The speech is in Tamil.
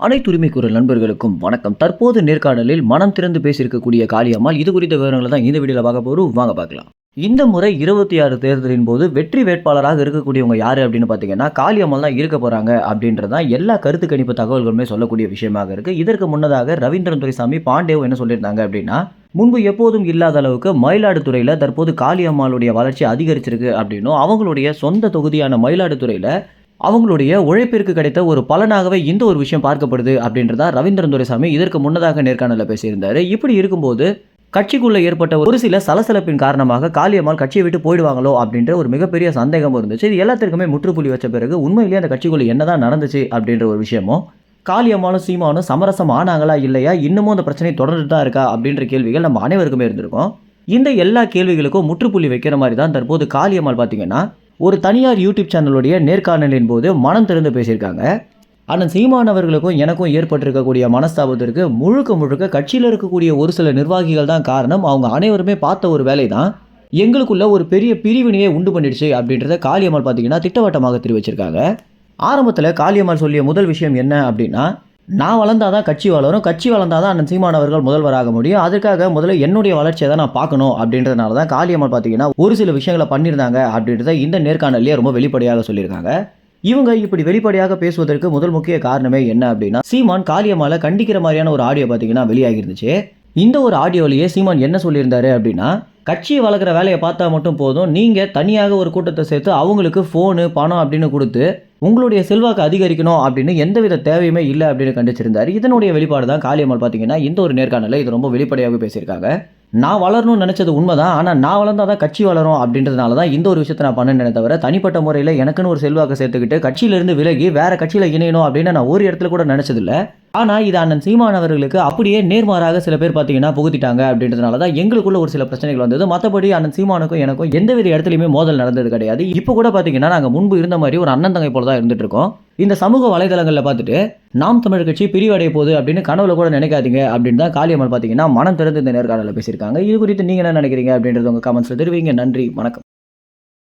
அனைத்து உரிமை குரல் நண்பர்களுக்கும் வணக்கம். தற்போது நேர்காணலில் மனம் திறந்து பேசியிருக்கக்கூடிய காளியம்மாள் இது குறித்த விவரங்களை தான் இந்த வீடியோவில் பார்க்க போகிறோம் வாங்க பார்க்கலாம். இந்த முறை இருபத்தி ஆறு தேர்தலின் போது வெற்றி வேட்பாளராக இருக்கக்கூடியவங்க யார் அப்படின்னு பார்த்தீங்கன்னா காளியம்மாள் தான் இருக்க போகிறாங்க அப்படின்றதான் எல்லா கருத்து கணிப்பு தகவல்களுமே சொல்லக்கூடிய விஷயமாக இருக்குது இதற்கு முன்னதாக ரவீந்திரன் துரைசாமி பாண்டேவ் என்ன சொல்லியிருந்தாங்க அப்படின்னா முன்பு எப்போதும் இல்லாத அளவுக்கு மயிலாடுதுறையில் தற்போது காளியம்மாளுடைய வளர்ச்சி அதிகரிச்சிருக்கு அப்படின்னும் அவங்களுடைய சொந்த தொகுதியான மயிலாடுதுறையில் அவங்களுடைய உழைப்பிற்கு கிடைத்த ஒரு பலனாகவே இந்த ஒரு விஷயம் பார்க்கப்படுது அப்படின்றதா ரவீந்திரன் துரைசாமி இதற்கு முன்னதாக நேர்காணலில் பேசியிருந்தார். இப்படி இருக்கும்போது கட்சிக்குள்ளே ஏற்பட்ட ஒரு சில சலசலப்பின் காரணமாக காளியம்மாள் கட்சியை விட்டு போயிடுவாங்களோ அப்படின்ற ஒரு மிகப்பெரிய சந்தேகம் இருந்துச்சு. இது எல்லாத்திற்குமே முற்றுப்புள்ளி வச்ச பிறகு உண்மையிலேயே அந்த கட்சிக்குள்ளே என்னதான் நடந்துச்சு அப்படின்ற ஒரு விஷயமும் காளியம்மாலும் சீமானும் சமரசம் ஆனாங்களா இல்லையா இன்னமும் அந்த பிரச்சனை தொடர்ந்து தான் இருக்கா அப்படின்ற கேள்விகள் நம்ம அனைவருக்குமே இருந்திருக்கும். இந்த எல்லா கேள்விகளுக்கும் முற்றுப்புள்ளி வைக்கிற மாதிரி தான் தற்போது காளியம்மாள் பார்த்தீங்கன்னா ஒரு தனியார் யூடியூப் சேனலுடைய நேர்காணலின் போது மனம் திறந்து பேசியிருக்காங்க. ஆனால் சீமானவர்களுக்கும் எனக்கும் ஏற்பட்டிருக்கக்கூடிய மனஸ்தாபத்திற்கு முழுக்க முழுக்க கட்சியில் இருக்கக்கூடிய ஒரு சில நிர்வாகிகள் தான் காரணம். அவங்க அனைவருமே பார்த்த ஒரு வேலை தான் எங்களுக்குள்ள ஒரு பெரிய பிரிவினையை உண்டு பண்ணிடுச்சு அப்படின்றத காளியம்மாள் பார்த்தீங்கன்னா திட்டவட்டமாக தெரிவிச்சிருக்காங்க. ஆரம்பத்தில் காளியம்மாள் சொல்லிய முதல் விஷயம் என்ன அப்படின்னா நான் வளர்ந்தாதான் கட்சி வளரும். கட்சி வளர்ந்தாதான் அண்ணன் சீமான் அவர்கள் முதல்வராக முடியும். அதுக்காக முதல்ல என்னுடைய வளர்ச்சியை தான் நான் பார்க்கணும் அப்படின்றதுனால தான் காளியம்மாள் பார்த்தீங்கன்னா ஒரு சில விஷயங்களை பண்ணியிருந்தாங்க அப்படின்றத இந்த நேர்காணல்லையே ரொம்ப வெளிப்படையாக சொல்லியிருக்காங்க. இவங்க இப்படி வெளிப்படையாக பேசுவதற்கு முதல் முக்கிய காரணமே என்ன அப்படின்னா சீமான் காளியம்மாளை கண்டிக்கிற மாதிரியான ஒரு ஆடியோ பார்த்தீங்கன்னா வெளியாகி இருந்துச்சு இந்த ஒரு ஆடியோலேயே சீமான் என்ன சொல்லியிருந்தாரு அப்படின்னா கட்சியை வளர்க்குற வேலையை பார்த்தா மட்டும் போதும். நீங்கள் தனியாக ஒரு கூட்டத்தை சேர்த்து அவங்களுக்கு ஃபோனு பணம் அப்படின்னு கொடுத்து உங்களுடைய செல்வாக்கு அதிகரிக்கணும் அப்படின்னு எந்தவித தேவையுமே இல்லை அப்படின்னு கண்டிச்சிருந்தார். இதனுடைய வெளிப்பாடு தான் காளியம்மாள் பார்த்தீங்கன்னா இந்த ஒரு நேர்காணலில் இது ரொம்ப வெளிப்படையாக பேசியிருக்காங்க. நான் வளரணும்னு நினச்சது உண்மைதான் ஆனால் நான் வளர்ந்தால் தான் கட்சி வளரும் அப்படின்றதுனால தான் இந்த ஒரு விஷயத்தை நான் பண்ணேனே தவிர தனிப்பட்ட முறையில் எனக்குன்னு ஒரு செல்வாக்கை சேர்த்துக்கிட்டு கட்சியிலிருந்து விலகி வேறு கட்சியில் இணையணும் அப்படின்னு நான் ஒரு இடத்துல கூட நினச்சதில்ல. ஆனால் இது அண்ணன் சீமான் அவர்களுக்கு அப்படியே நேர்மாறாக சில பேர் பார்த்தீங்கன்னா புகுத்திட்டாங்க அப்படின்றதுனால தான் எங்களுக்குள்ள ஒரு சில பிரச்சனைகள் வந்தது. மற்றபடி அண்ணன் சீமானுக்கும் எனக்கும் எந்தவித இடத்துலையுமே மோதல் நடந்தது கிடையாது. இப்போ கூட பார்த்தீங்கன்னா நாங்கள் முன்பு இருந்த மாதிரி ஒரு அண்ணன் தங்கை போல தான் இருந்துட்டு இருக்கோம் இந்த சமூக வலைதளங்களில் பார்த்துட்டு நாம் தமிழ் கட்சி பிரிவடைய போகுது அப்படின்னு கனவுல கூட நினைக்காதீங்க அப்படின்னு தான் காளியம்மாள் பார்த்தீங்கன்னா மனம் திறந்து இந்த நேர்காணலில் பேசியிருக்காங்க. இது குறித்து நீங்கள் என்ன நினைக்கிறீங்க அப்படின்றது உங்கள் கமெண்ட்ஸில் தெரிவிங்க. நன்றி வணக்கம்.